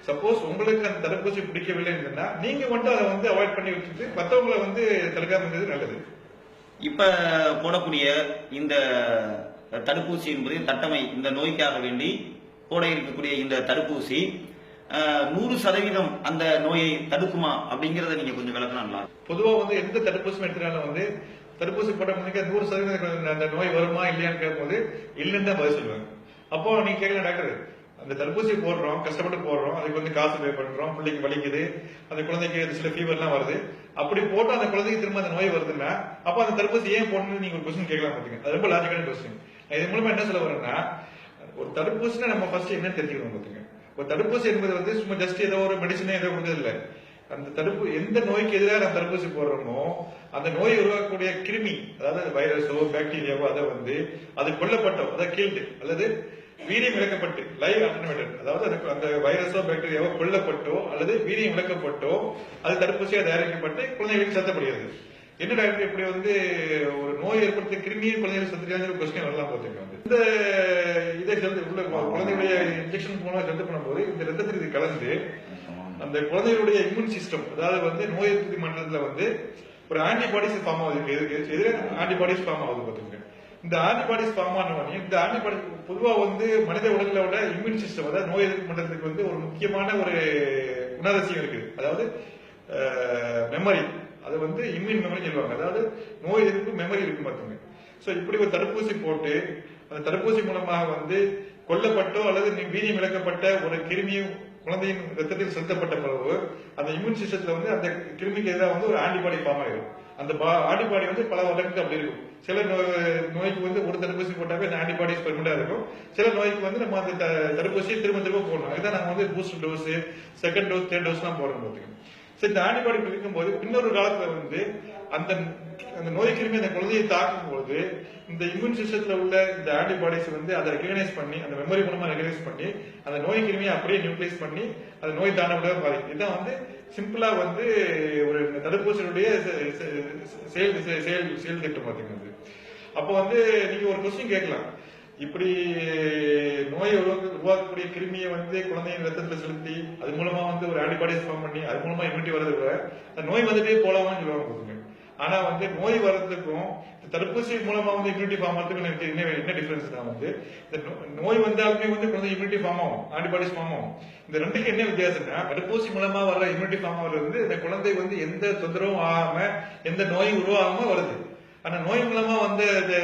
சப்போஸ் உங்களுக்கு அந்த தடுப்பூசி பிடிக்கவில்லைன்னு சொன்னா நீங்க மட்டும் அதை வந்து அவாய்ட் பண்ணி வச்சுட்டு மற்றவங்களை வந்து தடுக்காம இருந்தது நல்லது. இப்ப போடக்கூடிய இந்த தடுப்பூசி என்பது தட்டமை இந்த நோய்க்காக வேண்டி போட இருக்கக்கூடிய இந்த தடுப்பூசி நூறு சதவீதம் அந்த நோயை தடுக்குமா அப்படிங்கறத நீங்க கொஞ்சம் விளக்கணும்ல. பொதுவாக பொதுவா வந்து எந்த தடுப்பூசி எடுத்தாலும் வந்து தடுப்பூசி போட்ட நூறு சதவீதம் அந்த நோய் வருமா இல்லையான்னு கேட்கும்போது இல்லைன்னு தான் பதில் சொல்லுவாங்க. அப்போ நீங்க கேட்கல டாக்டர் அந்த தடுப்பூசி போடுறோம் கஷ்டப்பட்டு போடுறோம் அதுக்கு வந்து காசு பே பண்றோம் பிள்ளைக்கு வலிக்குது அந்த குழந்தைக்கு சில ஃபீவர்லாம் வருது. அப்படி போட்டு அந்த குழந்தைக்கு திரும்ப அந்த நோய் வருதுன்னா அப்போ அந்த தடுப்பூசி ஏன் போடணும்னு நீங்க ஒரு கொஸ்டின் கேட்கலாம் பாத்தீங்க. அது ரொம்ப லாஜிக்கான கொஸ்டின் இது மூலமா என்ன சொல்ல வரேன்னா ஒரு தடுப்பூசினா நம்ம ஃபர்ஸ்ட் என்ன தெரிஞ்சுக்கணும் பார்த்துங்க ஒரு தடுப்பூசி என்பது வந்து சும்மா ஜஸ்ட் ஏதோ ஒரு மெடிசனே ஏதோ கொடுத்தது இல்லை அந்த தடுப்பு எந்த நோய்க்கு எதிராக நம்ம தடுப்பூசி போடுறோமோ அந்த நோய் உருவாக்கக்கூடிய கிருமி அதாவது வைரஸோ பாக்டீரியாவோ அதை வந்து அது கொல்லப்பட்டோம் அதை கீழ்டு அல்லது வீரியம் இழக்கப்பட்டு லைவ் அட்டனேட்டட் அதாவது அதுக்கு அந்த வைரஸோ பாக்டீரியாவோ கொல்லப்பட்டோ அல்லது வீரியம் இழக்கப்பட்டோ அது தடுப்பூசியாக தயாரிக்கப்பட்டு குழந்தைகளுக்கு செலுத்தப்படுகிறது. என்ன டாக்டர் இப்படி வந்து ஒரு நோய் ஏற்படுத்த கிருமியை குழந்தைகள் செலுத்துறாங்க கொஸ்டின் வரலாம் பார்த்துங்க வந்து. இந்த இதை செலுத்து உள்ள குழந்தைகளுடைய இன்ஜெக்ஷன் மூலமா செலுத்த பண்ணும்போது இந்த ரத்தத்தில் இது கலந்து அந்த குழந்தைகளுடைய இம்யூன் சிஸ்டம் அதாவது வந்து நோய் எதிர்ப்பு மண்டலத்துல வந்து ஒரு ஆன்டிபாடிஸ் ஃபார்ம் ஆகுது. எதுக்கு எதிராக ஆன்டிபாடிஸ் ஃபார்ம் ஆகுது பார்த்துங்க இந்த ஆன்டிபாடிஸ் ஃபார்ம் ஆன உடனே இந்த ஆன்டிபாடி பொதுவா வந்து மனித உடலோட இம்யூன் சிஸ்டம் அதாவது நோய் எதிர்ப்பு மண்டலத்துக்கு வந்து ஒரு முக்கியமான ஒரு குணாதிசயம் இருக்கு அதாவது மெமரி அது வந்து இம்யூன் மெமரி சொல்லுவாங்க. அதாவது நோய் எதிர்ப்பு மெமரி இருக்கு பார்த்துங்க ஸோ இப்படி ஒரு தடுப்பூசி போட்டு அந்த தடுப்பூசி மூலமாக வந்து கொல்லப்பட்டோ அல்லது வீரியம் இழக்கப்பட்ட ஒரு கிருமியும் குழந்தையின் ரத்தத்தில் செலுத்தப்பட்ட பிறகு அந்த இம்யூன் சிஸ்டத்தில் வந்து அந்த கிருமிக்கு எதிராக வந்து ஒரு ஆன்டிபாடி ஃபார்ம் ஆகிடும் அந்த ஆன்டிபாடி வந்து பல வருடங்களுக்கு அப்படி இருக்கும். சில நோய்- நோய்க்கு வந்து ஒரு தடுப்பூசி போட்டாவே அந்த ஆன்டிபாடிஸ் பெர்மனண்டா இருக்கும். சில நோய்க்கு வந்து நம்ம அந்த த- தடுப்பூசியை திரும்ப திரும்ப போடணும். அதுதான் நாங்கள் வந்து booster dose second dose third டோஸ்லாம் போடுறோம் பார்த்துக்கோங்க சரி இந்த ஆன்டிபாடி இருக்கும்போது பின்னொரு காலத்துல வந்து அந்த அந்த நோய் கிருமி அந்த குழந்தையை தாக்கும் போது இந்த இம்யூன் சிஸ்டத்துல உள்ள இந்த ஆன்டிபாடிஸ் வந்து அதை ரெகனைஸ் பண்ணி அந்த மெமரி மூலமா ரெகனைஸ் பண்ணி அந்த நோய் கிருமியை அப்படியே நியூட்ரலைஸ் பண்ணி அந்த நோய் தாண்ட பாதிக்கும் இதான் வந்து சிம்பிளா வந்து ஒரு தடுப்பூசியினுடைய செ- செயல் செயல் செயல் திட்டம் பாத்தீங்கன்னா. அப்போ வந்து நீங்க ஒரு கொஸ்டின் கேட்கலாம். இப்படி நோயை உருவாக்கக்கூடிய கிருமியை வந்து குழந்தையின் ரத்தத்துல செலுத்தி அது மூலமா வந்து ஒரு ஆன்டிபாடிஸ் ஃபார்ம் பண்ணி அது மூலமா இம்யூனிட்டி வரது கூட நோய் வந்துட்டே போலாமான்னு சொல்லுவாங்க ஆனா வந்து நோய் வர்றதுக்கும் இந்த தடுப்பூசி மூலமா வந்து இம்யூனிட்டி ஃபார்ம் ஆகிறதுக்கு எனக்கு என்ன என்ன டிஃபரன்ஸ் தான் வந்து இந்த நோய் வந்தாலுமே வந்து குழந்தை இம்யூனிட்டி ஃபார்ம் ஆகும் ஆன்டிபாடிஸ் ஃபார்ம் ஆகும். இந்த ரெண்டுக்கு என்ன வித்தியாசம்னா தடுப்பூசி மூலமா வர்ற இம்யூனிட்டி ஃபார்ம் ஆகிறது வந்து இந்த குழந்தை வந்து எந்த தொந்தரவும் ஆகாம எந்த நோயும் உருவாகாம வருது. ஆனா நோய் மூலமா வந்து அந்த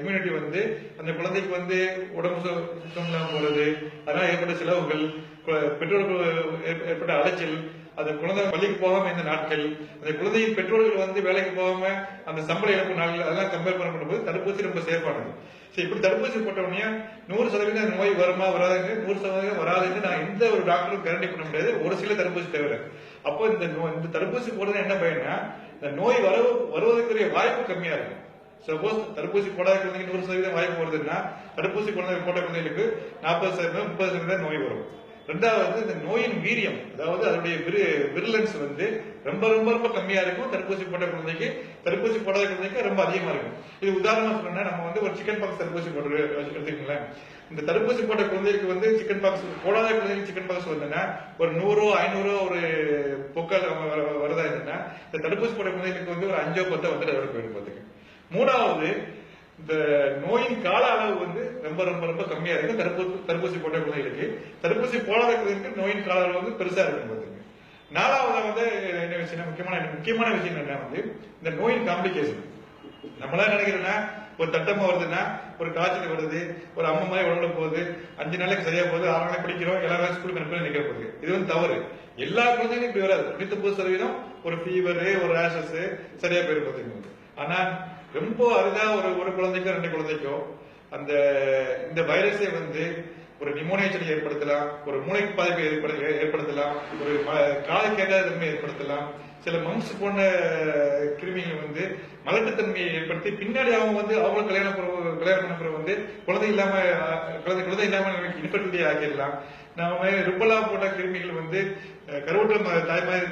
இம்யூனிட்டி வந்து அந்த குழந்தைக்கு வந்து உடம்பு சு- சுத்தம் இல்லாம போறது அதனால ஏற்பட்ட செலவுகள் பெற்றோர்கள் ஏற்ப- ஏற்பட்ட அலைச்சல் அந்த குழந்தை பள்ளிக்கு போகாம இந்த நாட்கள் அந்த குழந்தையின் பெற்றோர்கள் வந்து வேலைக்கு போகாம அந்த சம்பள இழப்பு நாட்கள் அதெல்லாம் கம்பேர் பண்ணும்போது தடுப்பூசி ரொம்ப சேஃபானது சரி இப்படி தடுப்பூசி போட்ட உடனே நூறு சதவீதம் அந்த நோய் வருமா வராதுங்க நூறு சதவீதம் வராதுன்னு நான் எந்த ஒரு டாக்டரும் கேரண்டி பண்ண முடியாது. ஒரு சில தடுப்பூசி தவிர அப்போ இந்த நோய் இந்த தடுப்பூசி போடுறது என்ன பயன்னா இந்த நோய் வர வருவதற்குரிய வாய்ப்பு கம்மியா இருக்கும் சப்போஸ் தடுப்பூசி போடாத குழந்தைங்க நூறு சதவீதம் வாய்ப்பு வருதுன்னா தடுப்பூசி குழந்தை போட்ட குழந்தைகளுக்கு நாற்பது சதவீதம் முப்பது சதவீதம் நோய் வரும். ரெண்டாவது இந்த நோயின் வீரியம் அதாவது அதனுடைய விரிலன்ஸ் வந்து ரொம்ப ரொம்ப ரொம்ப கம்மியா இருக்கும். தடுப்பூசி போட்ட குழந்தைக்கு தடுப்பூசி போடாத குழந்தைக்கு ரொம்ப அதிகமா இருக்கும். இது உதாரணமா சொல்லணும்னா நம்ம வந்து ஒரு சிக்கன் பாக்ஸ் தடுப்பூசி போட்டு எடுத்துக்கங்களேன் இந்த தடுப்பூசி போட்ட குழந்தைக்கு வந்து சிக்கன் பாக்ஸ் போடாத குழந்தைக்கு சிக்கன் பாக்ஸ் வருதுன்னா ஒரு நூறோ ஐநூறோ ஒரு பொக்கல் வரதா இருந்ததுன்னா இந்த தடுப்பூசி போட்ட குழந்தைகளுக்கு வந்து ஒரு அஞ்சோ பத்தோ வந்து அதோட போயிடும் பார்த்துக்க. மூணாவது இந்த நோயின் கால அளவு வந்து ரொம்ப ரொம்ப ரொம்ப கம்மியா இருக்கு. தடுப்பூசி தடுப்பூசி போட்ட குழந்தைகளுக்கு தடுப்பூசி போடாத நோயின் கால அளவு வந்து பெருசா இருக்கும் பார்த்துங்க நாலாவது வந்து என்ன விஷயம் முக்கியமான முக்கியமான விஷயம் என்ன வந்து இந்த நோயின் காம்ப்ளிகேஷன் நம்மளா நினைக்கிறோம்னா ஒரு தட்டமா வருதுன்னா ஒரு காய்ச்சல் வருது ஒரு அம்மா மாதிரி உடம்புல போகுது அஞ்சு நாளைக்கு சரியா போகுது ஆறு நாளைக்கு படிக்கிறோம் எல்லா ஸ்கூல் ஸ்கூலுக்கு அனுப்பி போகுது. இது வந்து தவறு. எல்லா குழந்தைகளும் இப்படி வராது. தொண்ணூத்தி சதவீதம் ஒரு ஃபீவரு ஒரு ரேஷஸ் சரியா போயிடும் ஆனா ரொம்ப அரிதா ஒரு ஒரு குழந்தைக்கோ ரெண்டு குழந்தைக்கோ அந்த இந்த வைரஸை வந்து ஒரு நிமோனியா ஏற்படுத்தலாம் ஒரு மூளை பாதிப்பை ஏற்படுத்தலாம் ஒரு ம- கேட்காத தன்மை ஏற்படுத்தலாம். சில மம்ஸ் போன்ற கிருமிகள் வந்து மலட்டுத்தன்மையை ஏற்படுத்தி பின்னாடி அவங்க வந்து அவங்க கல்யாணம் கல்யாணம் பண்ண பிறகு வந்து குழந்தை இல்லாம குழந்தை குழந்தை இல்லாம இன்ஃபர்டிலிட்டி ஆக்கிடலாம். நாம ருப்பலா போட்ட கிருமிகள் வந்து அஹ், கருவுற்ற ம- தாய்மாரி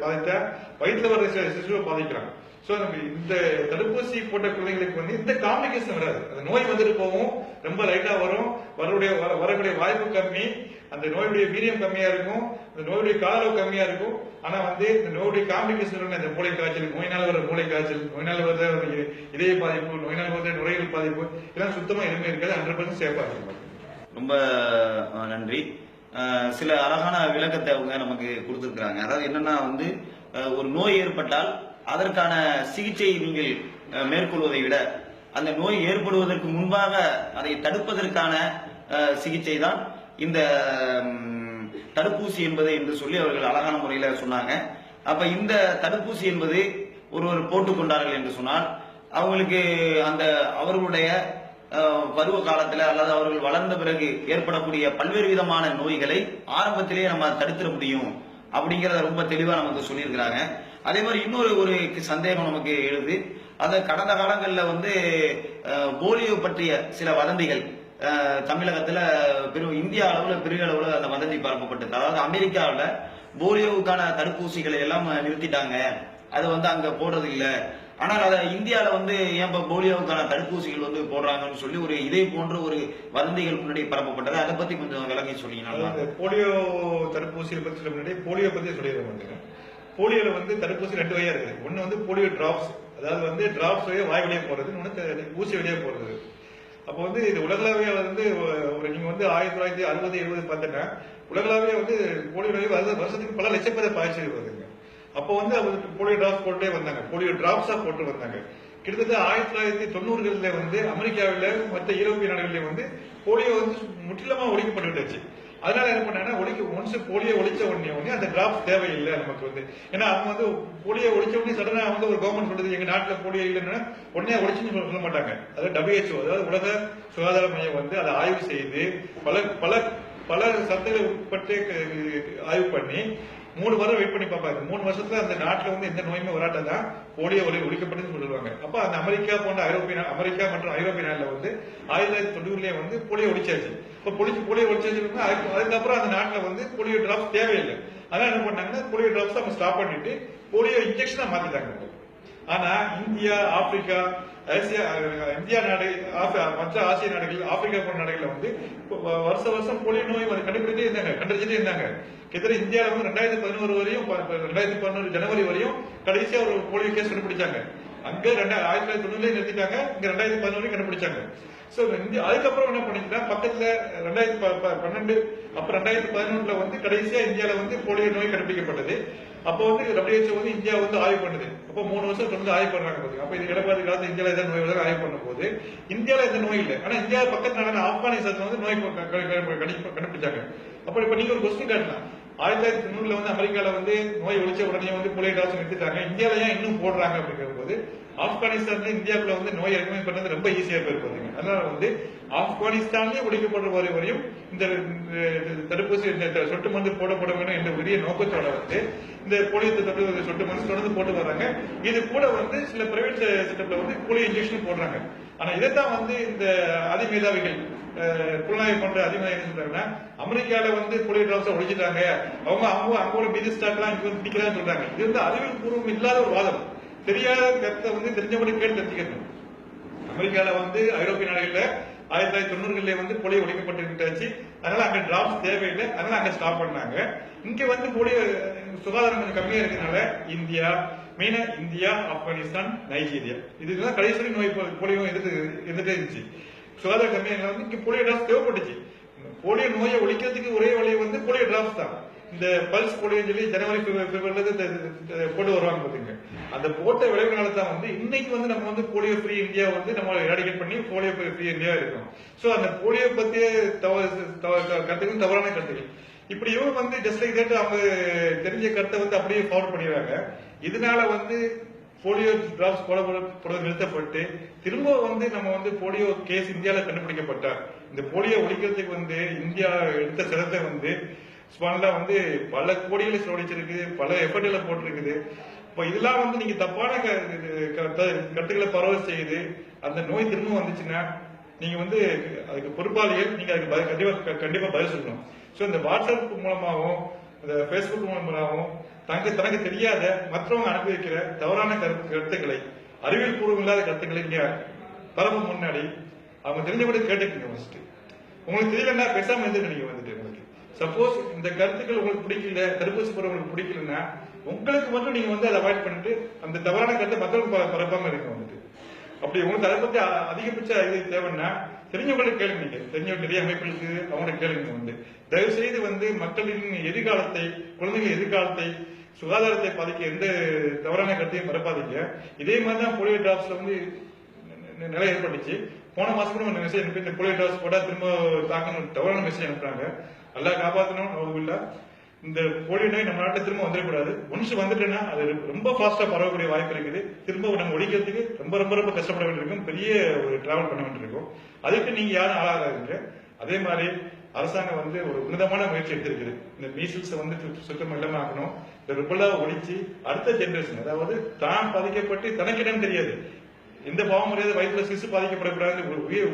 பாதித்தா வயிற்றுல வர சி- சிசுவை பாதிக்கலாம். சோ நம்ம இந்த தடுப்பூசி போட்ட குழந்தைகளுக்கு வந்து இந்த காம்ப்ளிகேஷன் வராது. அந்த நோய் வந்துட்டு போகும். ரொம்ப லைட்டா வரும். வரக்கூடிய வர- வரக்கூடிய வாய்ப்பு கம்மி. அந்த நோயுடைய வீரியம் கம்மியா இருக்கும். அந்த நோயுடைய காலம் கம்மியா இருக்கும். ஆனா வந்து இந்த நோயுடைய காம்ப்ளிகேஷன் இந்த மூளை காய்ச்சல் நோயினால் வர மூளை காய்ச்சல் நோயினால் வர இதய பாதிப்பு நோயினால் வர நுரையீரல் பாதிப்பு இதெல்லாம் சுத்தமா எதுவுமே இருக்காது. ஹண்ட்ரட் பர்சன்ட் சேஃபா இருக்கும். ரொம்ப நன்றி. சில அழகான விளக்கத்தை அவங்க நமக்கு கொடுத்துருக்காங்க அதாவது என்னன்னா வந்து ஒரு நோய் ஏற்பட்டால் அதற்கான சிகிச்சை நீங்கள் மேற்கொள்வதை விட அந்த நோய் ஏற்படுவதற்கு முன்பாக அதை தடுப்பதற்கான சிகிச்சை தான் இந்த தடுப்பூசி என்பது என்று சொல்லி அவர்கள் அழகான முறையில் சொன்னாங்க. அப்ப இந்த தடுப்பூசி என்பது ஒருவர் போட்டுக்கொண்டார்கள் என்று சொன்னால் அவங்களுக்கு அந்த அவர்களுடைய பருவ காலத்துல அல்லது அவர்கள் வளர்ந்த பிறகு ஏற்படக்கூடிய பல்வேறு விதமான நோய்களை ஆரம்பத்திலேயே நம்ம தடுத்துட முடியும் அப்படிங்கறத ரொம்ப தெளிவா நமக்கு சொல்லியிருக்கிறாங்க. அதே மாதிரி இன்னொரு ஒரு சந்தேகம் நமக்கு எழுது. அது கடந்த காலங்களில் வந்து போலியோ பற்றிய சில வதந்திகள் தமிழகத்தில் பெரும் இந்திய அளவில் பெரிய அளவில் அந்த வதந்தி பரப்பப்பட்டது. அதாவது அமெரிக்காவில் போலியோவுக்கான தடுப்பூசிகளை எல்லாம் நிறுத்திட்டாங்க. அது வந்து அங்கே போடுறது இல்லை. ஆனால் அதை இந்தியாவில் வந்து ஏன் இப்ப போலியோவுக்கான தடுப்பூசிகள் வந்து போடுறாங்கன்னு சொல்லி ஒரு இதே போன்ற ஒரு வதந்திகள் முன்னாடி பரப்பப்பட்டது. அதை பற்றி கொஞ்சம் விளங்கி சொன்னீங்கன்னா போலியோ தடுப்பூசியை பற்றி சொல்ல முன்னாடி போலியோ பற்றி சொல்லிடுறேன் போலியோல வந்து தடுப்பூசி ரெண்டு வகையா இருக்குது. ஒன்னு வந்து போலியோ டிராப்ஸ் அதாவது வந்து டிராப்ஸ் வழியா வாய் வழியா போறது இன்னொன்று ஊசி வழியா போறது. அப்போ வந்து இது உலகளாவிய வந்து ஒரு நீங்க வந்து ஆயிரத்தி தொள்ளாயிரத்தி அறுபது எழுபது பார்த்தீங்கன்னா உலகளாவிய வந்து போலியோ நோய் வருஷத்துக்கு பல லட்சம் பேர் பாய்ச்சல் வருதுங்க அப்போ வந்து அவங்களுக்கு போலியோ டிராப்ஸ் போட்டே வந்தாங்க. போலியோ டிராப்ஸா போட்டு வந்தாங்க. கிட்டத்தட்ட ஆயிரத்தி தொள்ளாயிரத்தி தொண்ணூறுகளில் வந்து அமெரிக்காவில் மற்ற யூரோப்பிய நாடுகளில் வந்து போலியோ வந்து முற்றிலுமா ஒழிக்கப்பட்டு விட்டுச்சு அதனால என்ன பண்ணா ஒழிக்க ஒன்ஸ் போலியோ ஒழிச்ச உடனே உடனே அந்த டிராப்ஸ் தேவையில்லை நமக்கு வந்து. ஏன்னா அவங்க வந்து போலியோ ஒழிச்ச உடனே சடனா வந்து ஒரு கவர்மெண்ட் சொல்றது எங்க நாட்டுல போலியோ இல்லைன்னா உடனே ஒழிச்சுன்னு சொல்ல மாட்டாங்க. அதாவது டபிள்யூஹெச்ஓ அதாவது உலக சுகாதார மையம் வந்து அதை ஆய்வு செய்து பல பல பல சத்துக்களை உட்பட்டு ஆய்வு பண்ணி மூணு வாரம் வெயிட் பண்ணி பார்ப்பாங்க மூணு வருஷத்துல அந்த நாட்டுல வந்து எந்த நோயுமே வராட்டதான் போலியோ ஒளி ஒழிக்கப்பட்டதுன்னு சொல்லுவாங்க. அப்ப அந்த அமெரிக்கா போன்ற ஐரோப்பிய அமெரிக்கா மற்றும் ஐரோப்பிய நாடுல வந்து ஆயிரத்தி தொள்ளாயிரத்தி தொண்ணூறுலயே வந்து போலியோ ஒழிச்சாச்சு. இப்ப பொழிச்சு போலியோ ஒழிச்சாச்சு அதுக்கு- அதுக்கப்புறம் அந்த நாட்டுல வந்து போலியோ டிராப்ஸ் தேவையில்லை. அதான் என்ன பண்ணாங்கன்னா போலியோ டிராப்ஸ் அவங்க ஸ்டாப் பண்ணிட்டு போலியோ இன்ஜெக்ஷனா மாத்திட்டாங்க. ஆனா இந்தியா ஆப்பிரிக்கா ஆசியா இந்தியா நாடு மற்ற ஆசிய நாடுகள் ஆப்பிரிக்கா போன்ற நாடுகள்ல வந்து இப்போ வருஷ வருஷம் போலியோ நோய் வந்து கண்டுபிடிச்சே இருந்தாங்க கண்டுபிடிச்சிட்டே இருந்தாங்க. கிட்டத்தட்ட இந்தியாவில் வந்து ரெண்டாயிரத்தி பதினோரு வரையும் ப- ரெண்டாயிரத்தி பதினோரு ஜனவரி வரையும் கடைசியா ஒரு போலியோ கேஸ் கண்டுபிடிச்சாங்க. அங்க ரெண்டா ஆயிரத்தி தொள்ளாயிரத்தி தொண்ணூறுல நிறுத்திட்டாங்க இங்க ரெண்டாயிரத்தி பதினோரு கண்டுபிடிச்சாங்க. சோ இந்தியா அதுக்கப்புறம் என்ன பண்ணிச்சுன்னா பக்கத்துல ரெண்டாயிரத்தி ப- ப- பன்னெண்டு அப்ப ரெண்டாயிரத்தி பதினொன்றுல வந்து கடைசியா இந்தியாவில வந்து போலியோ நோய் கண்டுபிடிக்கப்பட்டது. அப்போ வந்து டபிள்யூஹெச்ஓ வந்து இந்தியா வந்து ஆய்வு பண்ணுது. அப்போ மூணு வருஷம் தொடர்ந்து ஆய்வு பண்றாங்க பாத்தீங்க அப்ப இது இடப்பாடு காலத்து இந்தியால எந்த நோய் ஆய்வு பண்ணும் போது இந்தியால எந்த நோய் இல்லை. ஆனா இந்தியா பக்கத்து நாடான ஆப்கானிஸ்தான் வந்து நோய் கண்டுபிடிச்சாங்க. அப்போ இப்ப நீங்க ஒரு கொஸ்டின் கேட்டலாம். ஆயிரத்தி தொள்ளாயிரத்தி தொண்ணூறுல வந்து அமெரிக்கால வந்து நோய் ஒழிச்ச உடனே வந்து போலியோ டாக்ஸ் நிறுத்திட்டாங்க இந்தியால ஏன் இன்னும் போடுறாங்க அப்படிங்கிற போது ஆப்கானிஸ்தான்ல இந்தியாவுக்குள்ள வந்து நோய் இறக்குமதி பண்றது ரொம்ப ஈஸியா போயிருப்பாங்க அதனால வந்து ஆப்கானிஸ்தான்லயே ஒழிக்கப்படுற வரை வரையும் இந்த தடுப்பூசி இந்த சொட்டு மருந்து போடப்பட வேண்டும் என்ற பெரிய நோக்கத்தோட வந்து இந்த போலியோ தடுப்பு சொட்டு மருந்து தொடர்ந்து போட்டு வராங்க இது கூட வந்து சில பிரைவேட் செட்டப்ல வந்து போலியோ இன்ஜெக்ஷன் போடுறாங்க. ஆனா இதைத்தான் வந்து இந்த அதிமேதாவிகள் அஹ், புலனாய்வு பண்ற அதிமேதாவி என்ன சொல்றாங்கன்னா அமெரிக்கால வந்து போலியோ டிராப்ஸ் ஒழிச்சிட்டாங்க. அவங்க அவங்க அவங்களோட பிசி ஸ்டாக்லாம் இங்க வந்து பிடிக்கலாம்னு சொல்றாங்க. இது வந்து அறிவியல் பூர்வம் இல்லாத ஒரு வாதம். தெரியாத கருத்தை வந்து தெரிஞ்சபடி கேட்டு தெரிஞ்சுக்கணும் அமெரிக்கால வந்து ஐரோப்பிய நாடுகள்ல ஆயிரத்தி தொள்ளாயிரத்தி தொண்ணூறுகள்ல வந்து போலியோ ஒழிக்கப்பட்டு அதனால அங்க டிராப்ஸ் தேவையில்லை. அதனால அங்க ஸ்டாப் பண்ணாங்க. இங்க வந்து போலியோ சுகாதாரம் கொஞ்சம் கம்மியா இருக்கிறதுனால இந்தியா மெயினா இந்தியா ஆப்கானிஸ்தான் நைஜீரியா. இதுதான் கடைசி நோய் போலியோ எதிர்த்து இருந்துட்டே இருந்துச்சு. சுகாதாரம் கம்மியாக இருந்தாலும் வந்து இங்க போலியோ டிராப்ஸ் தேவைப்பட்டுச்சு போலியோ நோயை ஒழிக்கிறதுக்கு ஒரே வழி வந்து போலியோ டிராப்ஸ் தான். இந்த பல்ஸ் போலியோன்னு சொல்லி ஜனவரி பிப்ரவரில இந்த- போட்டு வருவாங்க பாத்தீங்க. அந்த போட்ட விளைவுனால தான் வந்து இன்னைக்கு வந்து நம்ம வந்து போலியோ ஃப்ரீ இந்தியா வந்து நம்ம எராடிகேட் பண்ணி போலியோ ஃப்ரீ இந்தியா இருக்கும். ஸோ அந்த போலியோ பத்திய கருத்துக்கள் தவறான கருத்துக்கள். இப்படி இவங்க வந்து ஜஸ்ட் லைக் தட் அவங்க தெரிஞ்ச கருத்தை வந்து அப்படியே ஃபார்வர்ட் பண்ணிடுறாங்க. இதனால வந்து போலியோ டிராப்ஸ் போடப்படுறது நிறுத்தப்பட்டு திரும்ப வந்து நம்ம வந்து போலியோ கேஸ் இந்தியாவில் கண்டுபிடிக்கப்பட்டார். இந்த போலியோ ஒழிக்கிறதுக்கு வந்து இந்தியா எடுத்த சிரத்தை வந்து ஸ்பான்ல வந்து பல கோடிகளை செலவழிச்சிருக்கு பல எஃபர்ட்களை போட்டிருக்குது. இப்போ இதெல்லாம் வந்து நீங்க தப்பான க- கருத்துக்களை பரவ செய்யுது. அந்த நோய் திரும்ப வந்துச்சுன்னா நீங்க வந்து அதுக்கு பொறுப்பாளிகள் நீங்க அதுக்கு கண்டிப்பாக கண்டிப்பா கண்டிப்பா பதில் சொல்லணும். ஸோ இந்த வாட்ஸ்அப் மூலமாகவும் இந்த ஃபேஸ்புக் மூலமாகவும் தனக்கு தனக்கு தெரியாத மற்றவங்க அனுப்பி வைக்கிற தவறான கருத்து கருத்துக்களை அறிவியல் பூர்வம் இல்லாத கருத்துக்களை நீங்க பரப்ப முன்னாடி அவங்க தெரிஞ்சபடி கேட்டுக்கங்க ஃபர்ஸ்ட் உங்களுக்கு தெரியலன்னா பேசாம இருந்து நீங்க வந்துட்டு. சப்போஸ் இந்த கருத்துக்கள் உங்களுக்கு பிடிக்கல தடுப்பூசி போட உங்களுக்கு பிடிக்கலன்னா உங்களுக்கு மட்டும் நீங்க வந்து அதை அவாய்ட் பண்ணிட்டு அந்த தவறான கருத்தை மற்றவங்க ப- பரப்பாம இருங்க வந்துட்டு. அப்படி உங்களுக்கு அதை பத்தி அதிகபட்ச இது தேவைன்னா தெரிஞ்சவங்களுக்கு கேளுங்க நீங்க. தெரிஞ்சவங்க நிறைய அமைப்புகளுக்கு அவங்க கேளுங்க வந்து. தயவு செய்து வந்து மக்களின் எதிர்காலத்தை குழந்தைகள் எதிர்காலத்தை சுகாதாரத்தை பாதிக்க எந்த தவறான கருத்தையும் பரப்பாதீங்க இதே மாதிரி தான் போலியோ டிராப்ஸ்ல வந்து நிலை ஏற்பட்டுச்சு. போன மாசம் கூட ஒரு மெசேஜ் அனுப்பி இந்த போலியோ டிராப்ஸ் போட்டா திரும்ப தாக்கணும் தவறான மெசேஜ் அனுப்புறாங்க. நல்லா காப்பாற்றணும் அவங்க இந்த போலியோ நோய் நம்ம நாட்டில் திரும்ப வந்துடக்கூடாது. ஒன்ஸ் வந்துட்டுன்னா அது ரொம்ப ஃபாஸ்ட்டாக பரவக்கூடிய வாய்ப்பு இருக்குது. திரும்ப நம்ம ஒழிக்கிறதுக்கு ரொம்ப ரொம்ப ரொம்ப கஷ்டப்பட வேண்டியிருக்கும். பெரிய ஒரு டிராவல் பண்ண வேண்டியிருக்கும். அதுக்கு நீங்கள் யாரும் ஆளாகாதீங்க அதே மாதிரி அரசாங்கம் வந்து ஒரு உன்னதமான முயற்சி எடுத்திருக்குது. இந்த மீசில்ஸ் வந்து சுத்தம் இல்லாம ஆக்கணும். இந்த ருபலா ஒழிச்சு அடுத்த ஜென்ரேஷன் அதாவது தான் பாதிக்கப்பட்டு தனக்கு என்னன்னு தெரியாது. எந்த பாவம் வயிற்றுல சிசு பாதிக்கப்படக்கூடாது ஒரு உயிர்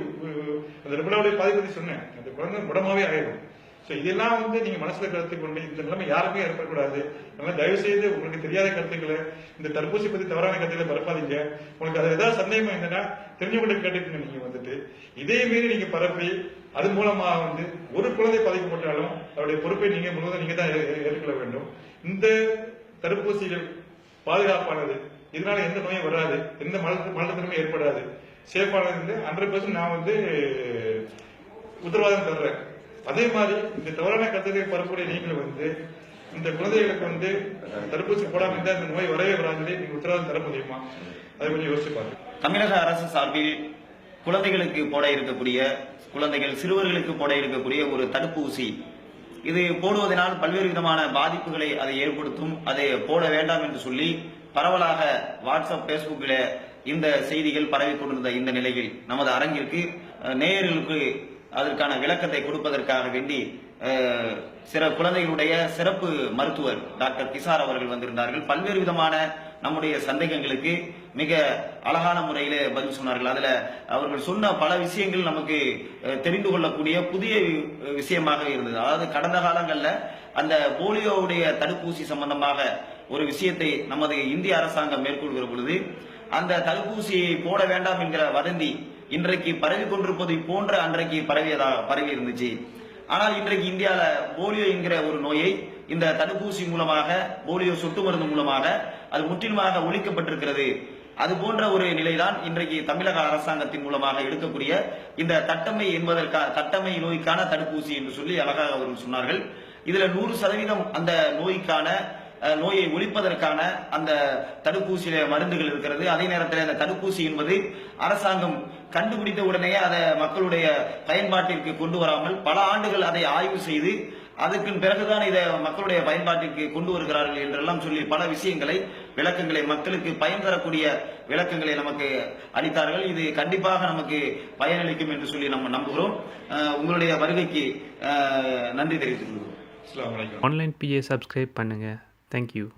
அந்த ரிபலாவுடைய பாதிப்பதை சொன்னேன். அந்த குழந்தை முடமாவே ஆயிடும். சோ இதெல்லாம் வந்து நீங்க மனசுல கருத்து கொண்டு இந்த நிலைமை யாருமே ஏற்படக்கூடாது. அதனால தயவு செய்து உங்களுக்கு தெரியாத கருத்துக்களை இந்த தடுப்பூசி பத்தி தவறான கருத்துக்களை பரப்பாதீங்க உங்களுக்கு அது ஏதாவது சந்தேகம் என்னன்னா தெரிஞ்சவங்களுக்கு கேட்டுக்கங்க நீங்க வந்துட்டு. இதே மீறி நீங்க பரப்பி அது மூலமா வந்து ஒரு குழந்தை பாதிக்கப்பட்டாலும் அவருடைய பொறுப்பை நீங்க முழுவதும் நீங்க தான் ஏ- ஏற்றுக்கொள்ள வேண்டும். இந்த தடுப்பூசிகள் பாதுகாப்பானது. இதனால எந்த நோயும் வராது. எந்த மல மலத்தன்மையும் ஏற்படாது. சேஃபானது ஹண்ட்ரட் பர்சன்ட் நான் வந்து உத்தரவாதம் தர்றேன். அதே மாதிரி இந்த தவறான கருத்துக்களை பரப்புடைய நீங்கள் வந்து இந்த குழந்தைகளுக்கு வந்து தடுப்பூசி போடாம இருந்தா இந்த நோய் வரவே வராது நீங்க உத்தரவாதம் தர முடியுமா? அதை கொஞ்சம் யோசிச்சு பாருங்க. தமிழக அரசு சார்பில் குழந்தைகளுக்கு போட இருக்கக்கூடிய குழந்தைகள் சிறுவர்களுக்கு போட இருக்கக்கூடிய ஒரு தடுப்பூசி. இது போடுவதனால் பல்வேறு விதமான பாதிப்புகளை அதை ஏற்படுத்தும். அதை போட வேண்டாம் என்று சொல்லி பரவலாக வாட்ஸ்அப் பேஸ்புக்கில் இந்த செய்திகள் பரவி கொண்டிருந்த இந்த நிலையில் நமது அரங்கிற்கு நேயர்களுக்கு அதற்கான விளக்கத்தை கொடுப்பதற்காக வேண்டி சில குழந்தைகளுடைய சிறப்பு மருத்துவர் டாக்டர் கிசார் அவர்கள் வந்திருந்தார்கள். பல்வேறு விதமான நம்முடைய சந்தேகங்களுக்கு மிக அழகான முறையில பதில் சொன்னார்கள். அதுல அவர்கள் சொன்ன பல விஷயங்கள் நமக்கு தெரிந்து கொள்ளக்கூடிய புதிய வி- விஷயமாக இருந்தது. அதாவது கடந்த காலங்கள்ல அந்த போலியோவுடைய தடுப்பூசி சம்பந்தமாக ஒரு விஷயத்தை நமது இந்திய அரசாங்கம் மேற்கொள்கிற பொழுது அந்த தடுப்பூசியை போட வேண்டாம் என்கிற வதந்தி இன்றைக்கு பரவி கொண்டிருப்பதை போன்ற அன்றைக்கு பரவியதா பரவி இருந்துச்சு ஆனால் இன்றைக்கு இந்தியால போலியோ என்கிற ஒரு நோயை இந்த தடுப்பூசி மூலமாக போலியோ சொட்டு மருந்து மூலமாக அது முற்றிலுமாக ஒழிக்கப்பட்டிருக்கிறது. அது போன்ற ஒரு நிலைதான் இன்றைக்கு தமிழக அரசாங்கத்தின் மூலமாக எடுக்கக்கூடிய இந்த தட்டமை என்பதற்கான தட்டமை நோய்க்கான தடுப்பூசி என்று சொல்லி அழகாக அவர்கள் சொன்னார்கள். இதுல நூறு சதவீதம் அந்த நோய்க்கான நோயை ஒழிப்பதற்கான அந்த தடுப்பூசியில மருந்துகள் இருக்கிறது. அதே நேரத்தில் அந்த தடுப்பூசி என்பது அரசாங்கம் கண்டுபிடித்த உடனே அதை மக்களுடைய பயன்பாட்டிற்கு கொண்டு வராமல் பல ஆண்டுகள் அதை ஆய்வு செய்து அதற்கு பிறகுதான் இதை மக்களுடைய பயன்பாட்டிற்கு கொண்டு வருகிறார்கள் என்றெல்லாம் சொல்லி பல விஷயங்களை விளக்கங்களை மக்களுக்கு பயன் தரக்கூடிய விளக்கங்களை நமக்கு அளித்தார்கள். இது கண்டிப்பாக நமக்கு பயனளிக்கும் என்று சொல்லி நம்ம நம்புகிறோம். உங்களுடைய வருகைக்கு நன்றி தெரிவித்துக் கொள்கிறோம். அஸ்ஸலாமு அலைக்கும். ஆன்லைன் பிஏ சப்ஸ்கிரைப் பண்ணுங்கள் Thank you.